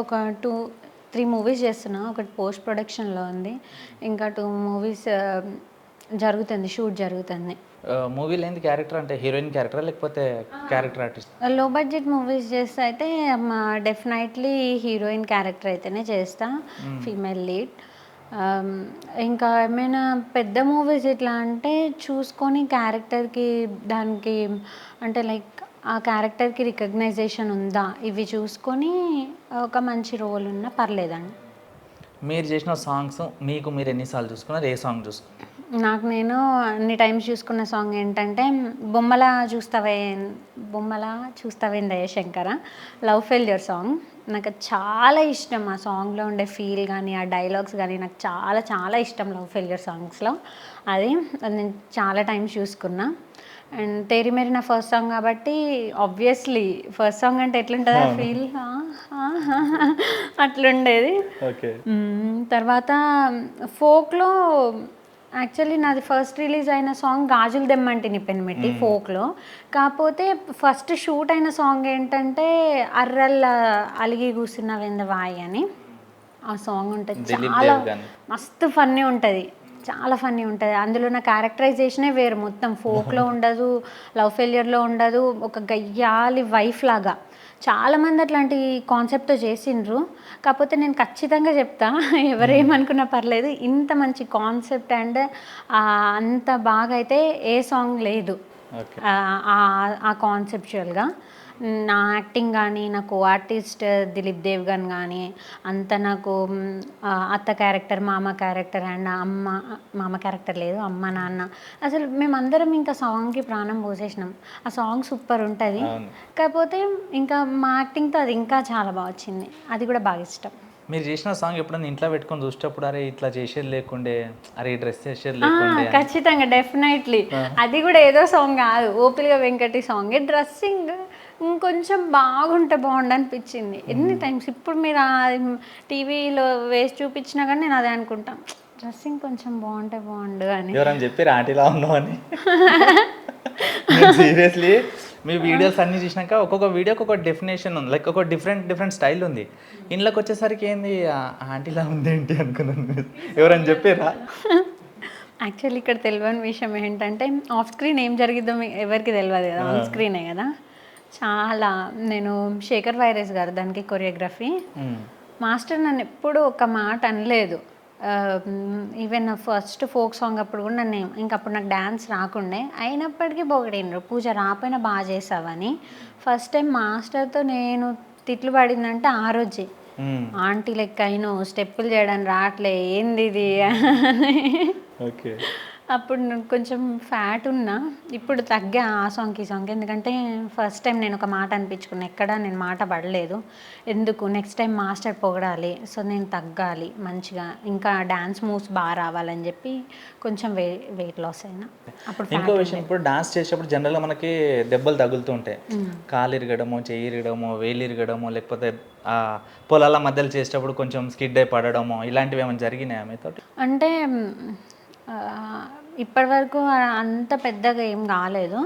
ఒక two three movies చేస్తున్నా. ఒకటి పోస్ట్ ప్రొడక్షన్లో ఉంది. ఇంకా టూ మూవీస్ జరుగుతుంది షూట్ జరుగుతుంది. మూవీలో ఏంది క్యారెక్టర్ అంటే హీరోయిన్ క్యారెక్టర్? లేకపోతే character artist? Low budget movies చేస్తే అయితే డెఫినెట్లీ హీరోయిన్ క్యారెక్టర్ అయితేనే చేస్తా. Female lead. ఇంకా ఏమైనా పెద్ద మూవీస్ ఎట్లా అంటే చూసుకొని క్యారెక్టర్కి దానికి అంటే లైక్ ఆ క్యారెక్టర్కి రికగ్నైజేషన్ ఉందా? ఇవి చూసుకొని ఒక మంచి రోల్ ఉన్నా పర్లేదండి. మీరు చేసిన సాంగ్స్ మీకు మీరు ఎన్నిసార్లు చూసుకున్నారు? ఏ సాంగ్ చూసుకున్నారు? నాకు నేను అన్ని టైమ్స్ చూసుకున్న సాంగ్ ఏంటంటే బొమ్మల చూస్తావే బొమ్మల చూస్తావేందయ్య శంకర లవ్ ఫెయిల్యూర్ సాంగ్ నాకు చాలా ఇష్టం. ఆ సాంగ్లో ఉండే ఫీల్ కానీ ఆ డైలాగ్స్ కానీ నాకు చాలా చాలా ఇష్టం లవ్ ఫెయిల్యూర్ సాంగ్స్లో అది అది నేను చాలా టైమ్స్ చూసుకున్నా. అండ్ తేరి మేరి నా ఫస్ట్ సాంగ్ కాబట్టి ఆబ్వియస్లీ ఫస్ట్ సాంగ్ అంటే ఎట్లుంటుంది ఆ ఫీల్ అట్లుండేది. తర్వాత ఫోక్లో యాక్చువల్లీ నాది ఫస్ట్ రిలీజ్ అయిన సాంగ్ గాజులు దెమ్మంటిని పెనిమిటి ఫోక్లో. కాకపోతే ఫస్ట్ షూట్ అయిన సాంగ్ ఏంటంటే అర్రల్ అలిగి కూర్చున్న వెందవాయి అని. ఆ సాంగ్ ఉంటుంది. చాలా. మస్తు ఫన్నీ ఉంటుంది. చాలా ఫన్నీ ఉంటుంది. అందులో నా క్యారెక్టరైజేషనే వేరు మొత్తం. ఫోక్లో ఉండదు లవ్ ఫెయిలియర్లో ఉండదు. ఒక గయ్యాలి వైఫ్ లాగా. చాలామంది అట్లాంటి కాన్సెప్ట్తో చేసిండ్రు. కాకపోతే నేను ఖచ్చితంగా చెప్తా ఎవరేమనుకున్నా పర్లేదు ఇంత మంచి కాన్సెప్ట్ అండ్ అంత బాగా అయితే ఏ సాంగ్ లేదు. ఆ కాన్సెప్చువల్గా నా యాక్టింగ్ కానీ నా co artist Dilip Devgan కానీ అంత నాకు అత్త క్యారెక్టర్ మామ క్యారెక్టర్ అండ్ అమ్మ మామ క్యారెక్టర్ లేదు అమ్మ నాన్న. అసలు మేమందరం ఇంకా సాంగ్కి ప్రాణం పోసేసినాం. ఆ సాంగ్ సూపర్ ఉంటుంది. కాకపోతే ఇంకా మా యాక్టింగ్తో అది ఇంకా చాలా బాగా వచ్చింది. అది కూడా బాగా ఇష్టం. మీరు చేసిన సాంగ్ ఎప్పుడైనా ఇంట్లో పెట్టుకొని చూసేటప్పుడు అరే ఇట్లా చేసేది లేకుండే అరే డ్రెస్ చేసేది లేకుండే ఖచ్చితంగా డెఫినెట్లీ. అది కూడా ఏదో సాంగ్ కాదు. ఓపిల్గా వెంకటి సాంగ్. డ్రెస్సింగ్ ఇంకొంచెం బాగుంటే బాగుండు అనిపించింది ఎన్ని టైమ్స్ ఇప్పుడు మీరు టీవీలో వేసి చూపించినా కానీ నేను అదే అనుకుంటాం. డ్రెస్సింగ్ కొంచెం బాగుంటే బాగుండు అని. ఎవరైనా చెప్పారు ఆంటీలా ఉన్నావు అని. సీరియస్లీ మీ వీడియోస్ అన్ని చూసినాక ఒక్కొక్క వీడియోకి ఒక డెఫినేషన్ ఉంది. లైక్ ఒక డిఫరెంట్ డిఫరెంట్ స్టైల్ ఉంది. ఇంట్లోకి వచ్చేసరికి ఏంది? ఆ ఆంటీలా ఉంది ఏంటి అనుకున్నాను. ఎవరైనా చెప్పారా? యాక్చువల్లీ ఇక్కడ తెలియని విషయం ఏంటంటే ఆఫ్ స్క్రీన్ ఏం జరిగిద్దో ఎవరికి తెలియదు కదా. ఆన్ స్క్రీనే కదా. చాలా నేను శేఖర్ వైరస్ గారు దానికి కొరియోగ్రఫీ. మాస్టర్ నన్ను ఎప్పుడు ఒక మాట అనలేదు. ఈవెన్ ఫస్ట్ ఫోక్ సాంగ్ అప్పుడు కూడా నన్ను ఏం- ఇంకా అప్పుడు నాకు డ్యాన్స్ రాకుండే. అయినప్పటికీ పొగిడినరు పూజ రాపోయినా బాగా చేసావని. ఫస్ట్ టైం మాస్టర్తో నేను తిట్లు పడిందంటే ఆ రోజే. ఆంటీ లెక్క అయినో స్టెప్పులు చేయడానికి రావట్లే ఏంది ఇది అప్పుడు నేను కొంచెం ఫ్యాట్ ఉన్నా. ఇప్పుడు తగ్గా ఆ సాంగ్కి ఈ సాంగ్కి ఎందుకంటే ఫస్ట్ టైం నేను ఒక మాట అనిపించుకున్నా. ఎక్కడ నేను మాట పడలేదు. ఎందుకు? నెక్స్ట్ టైం మాస్టర్ పొగడాలి. సో నేను తగ్గాలి మంచిగా. ఇంకా డ్యాన్స్ మూవ్స్ బాగా రావాలని చెప్పి కొంచెం వే వెయిట్ లాస్ అయినా. అప్పుడు ఇంకో విషయం ఇప్పుడు డాన్స్ చేసేటప్పుడు జనరల్గా మనకి దెబ్బలు తగులుతూ ఉంటాయి. కాలు ఇరగడమో చెయ్యి ఇరగడమో వేలు ఇరగడమో లేకపోతే పొలాల మధ్యలో చేసేటప్పుడు కొంచెం స్కిడ్ అయి పడడమో ఇలాంటివి ఏమైనా జరిగినాయా మీతో అంటే ఇప్పటి వరకు అంత పెద్దగా ఏం కాలేదు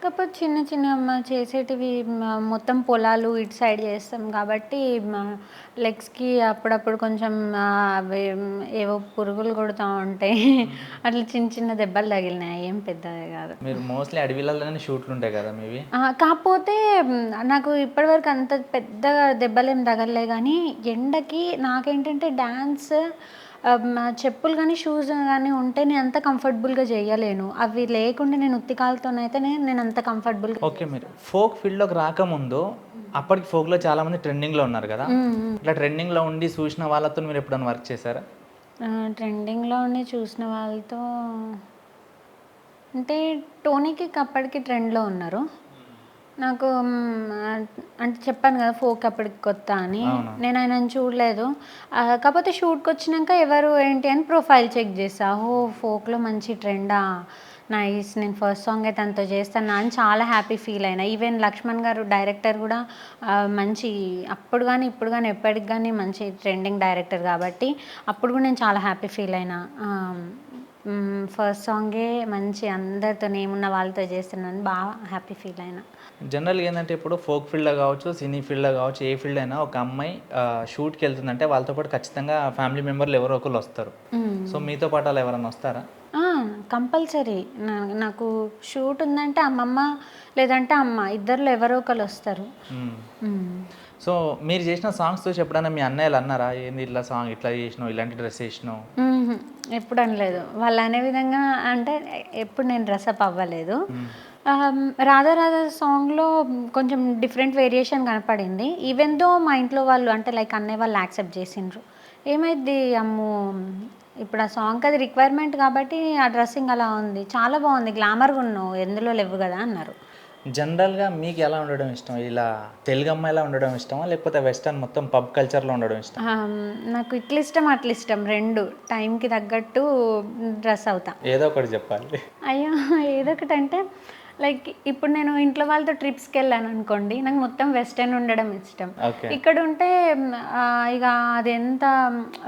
కాకపోతే చిన్న చిన్న చేసేటివి మొత్తం పొలాలు ఇటు సైడ్ చేస్తాం కాబట్టి లెగ్స్కి అప్పుడప్పుడు కొంచెం ఏవో పురుగులు కొడుతూ ఉంటాయి అట్లా చిన్న చిన్న దెబ్బలు తగిలినాయి. ఏం పెద్దది కాదు. మీరు మోస్ట్లీ అడవిలలోనే షూట్లు ఉంటాయి కదా మీవి? ఆ, కాకపోతే నాకు ఇప్పటివరకు అంత పెద్ద దెబ్బలేం తగలలే కానీ ఎండకి నాకేంటంటే డ్యాన్స్ చెప్పులు కానీ షూస్ కానీ ఉంటే నేను అంత కంఫర్టబుల్గా చేయలేను అవి లేకుండా నేను ఉత్తికాలతోనైతే నేను అంత కంఫర్టబుల్గా ఓకే మీరు ఫోక్ ఫీల్డ్లోకి రాకముందు అప్పటికి ఫోక్లో చాలా మంది ట్రెండింగ్లో ఉన్నారు కదా? ఇట్లా ట్రెండింగ్లో ఉండి చూసిన వాళ్ళతో మీరు ఎప్పుడైనా వర్క్ చేశారా? ట్రెండింగ్లో ఉండి చూసిన వాళ్ళతో అంటే టోనీకి అప్పటికి ట్రెండ్లో ఉన్నారు. నాకు అంటే చెప్పాను కదా ఫోక్ అప్పటికి కొత్త అని. నేను ఆయనను చూడలేదు. కాకపోతే షూట్కి వచ్చినాక ఎవరు ఏంటి అని ప్రొఫైల్ చెక్ చేసా. ఓ ఫోక్లో మంచి ట్రెండా. నైస్ నేను ఫస్ట్ సాంగ్ అయితే అంత చేస్తాను అని చాలా హ్యాపీ ఫీల్ అయినా. ఈవెన్ లక్ష్మణ్ గారు డైరెక్టర్ కూడా మంచి అప్పుడు కానీ ఇప్పుడు కానీ ఎప్పటికి కానీ మంచి ట్రెండింగ్ డైరెక్టర్ కాబట్టి అప్పుడు కూడా నేను చాలా హ్యాపీ ఫీల్ అయినా. ఫస్ట్ సాంగే మంచి అందరితో ఏమున్న వాళ్ళతో చేస్తున్నాను బాగా హ్యాపీ ఫీల్ అయినా. జనరల్గా ఏంటంటే ఇప్పుడు ఫోక్ ఫీల్డ్లో కావచ్చు సినీ ఫీల్డ్లో కావచ్చు ఏ ఫీల్డ్ అయినా ఒక అమ్మాయి షూట్కి వెళ్తుందంటే వాళ్ళతో పాటు ఖచ్చితంగా ఫ్యామిలీ మెంబర్లు ఎవరో ఒకరు వస్తారు. సో మీతో పాటు అలా ఎవరైనా వస్తారా? కంపల్సరీ నాకు షూట్ ఉందంటే అమ్మమ్మ లేదంటే అమ్మ ఇద్దరిలో ఎవరో ఒకరు వస్తారు. సో మీరు చేసిన సాంగ్స్ చూసి ఎప్పుడైనా మీ అన్నయ్యలు అన్నారా? ఏంది ఇట్లా సాంగ్ ఇట్లా చేసినావు ఇలాంటి డ్రెస్ చేసినావు. ఎప్పుడు అనలేదు. వాళ్ళు అనే విధంగా అంటే ఎప్పుడు నేను డ్రెస్అప్ అవ్వలేదు. రాధా రాధా సాంగ్లో కొంచెం డిఫరెంట్ వేరియేషన్ కనపడింది. ఈవెన్ దో మా ఇంట్లో వాళ్ళు అంటే లైక్ అన్నయ్య వాళ్ళు యాక్సెప్ట్ చేసిండ్రు. ఏమైంది అమ్ము ఇప్పుడు ఆ సాంగ్ అది రిక్వైర్మెంట్ కాబట్టి ఆ డ్రెస్సింగ్ అలా ఉంది. చాలా బాగుంది గ్లామర్గా ఉన్నావు ఎందులో లేవు కదా అన్నారు. జనరల్గా మీకు ఎలా ఉండడం ఇష్టం? ఇలా తెలుగు అమ్మాయిలా ఉండడం ఇష్టమా? లేకపోతే వెస్టర్న్ మొత్తం పబ్ కల్చర్లో ఉండడం ఇష్టం నాకు ఇట్ల ఇష్టం అట్ల ఇష్టం. రెండు. టైంకి తగ్గట్టు డ్రెస్ అవుతా. ఏదో ఒకటి చెప్పాలి. అయ్యో ఏదో ఒకటి అంటే లైక్ ఇప్పుడు నేను ఇంట్లో వాళ్ళతో ట్రిప్స్కి వెళ్ళాను అనుకోండి నాకు మొత్తం వెస్టర్న్ ఉండడం ఇష్టం. ఇక్కడ ఉంటే ఇక అది ఎంత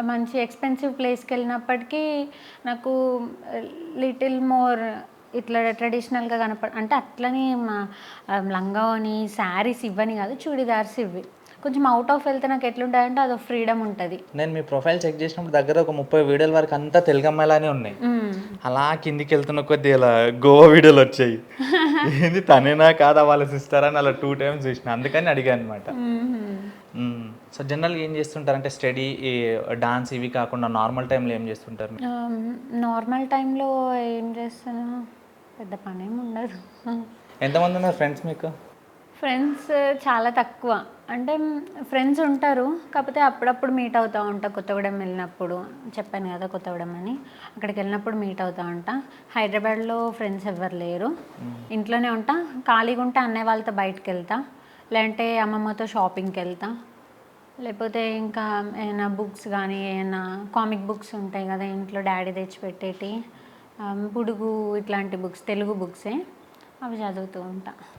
మంచి ఎక్స్పెన్సివ్ ప్లేస్కి వెళ్ళినప్పటికీ నాకు లిటిల్ మోర్ ఇట్లా ట్రెడిషనల్గా కనపడ అంటే అట్లని మా ఆ, లంగావని శారీస్ ఇవ్వని కాదు చూడిదార్స్ ఇవి కొంచెం అవుట్ ఆఫ్ వెళ్తే నాకు ఎట్లుంటాయంటే అదో ఫ్రీడమ్ ఉంటుంది. నేను మీ ప్రొఫైల్ చెక్ చేసినప్పుడు దగ్గర ఒక ముప్పై వీడియోల వరకు అంతా తెలుగు అమ్మాయిలానే ఉన్నాయి అలా కిందికి వెళ్తున్న కొద్ది ఇలా గోవా వీడియోలు వచ్చాయి. ఏంది తనేనా కాదా వాళ్ళ సిస్టర్ అని అలా టూ టైమ్స్ చూసిన. అందుకని అడిగాను అనమాట సో జనరల్గా ఏం చేస్తుంటారు అంటే స్టడీ డాన్స్ ఇవి కాకుండా నార్మల్ టైంలో ఏం చేస్తుంటారు? నార్మల్ టైంలో ఏం చేస్తాను పెద్ద పని ఏమి ఉండదు. ఎంతమంది ఉన్నారు ఫ్రెండ్స్ మీకు? ఫ్రెండ్స్ చాలా తక్కువ. అంటే ఫ్రెండ్స్ ఉంటారు కాకపోతే అప్పుడప్పుడు మీట్ అవుతూ ఉంటా. కొత్తగూడెం వెళ్ళినప్పుడు చెప్పాను కదా కొత్తగూడెం అని. అక్కడికి వెళ్ళినప్పుడు మీట్ అవుతూ ఉంటా. హైదరాబాద్లో ఫ్రెండ్స్ ఎవరు లేరు. ఇంట్లోనే ఉంటా. ఖాళీగా ఉంటే అన్నయ్య వాళ్ళతో బయటకు వెళ్తా. లేదంటే అమ్మమ్మతో షాపింగ్కి వెళ్తా. లేకపోతే ఇంకా ఏమైనా బుక్స్ కానీ ఏమైనా కామిక్ బుక్స్ ఉంటాయి కదా ఇంట్లో డాడీ తెచ్చిపెట్టేటి పుడుగు ఇట్లాంటి బుక్స్ తెలుగు బుక్సే అవి చదువుతూ ఉంటా.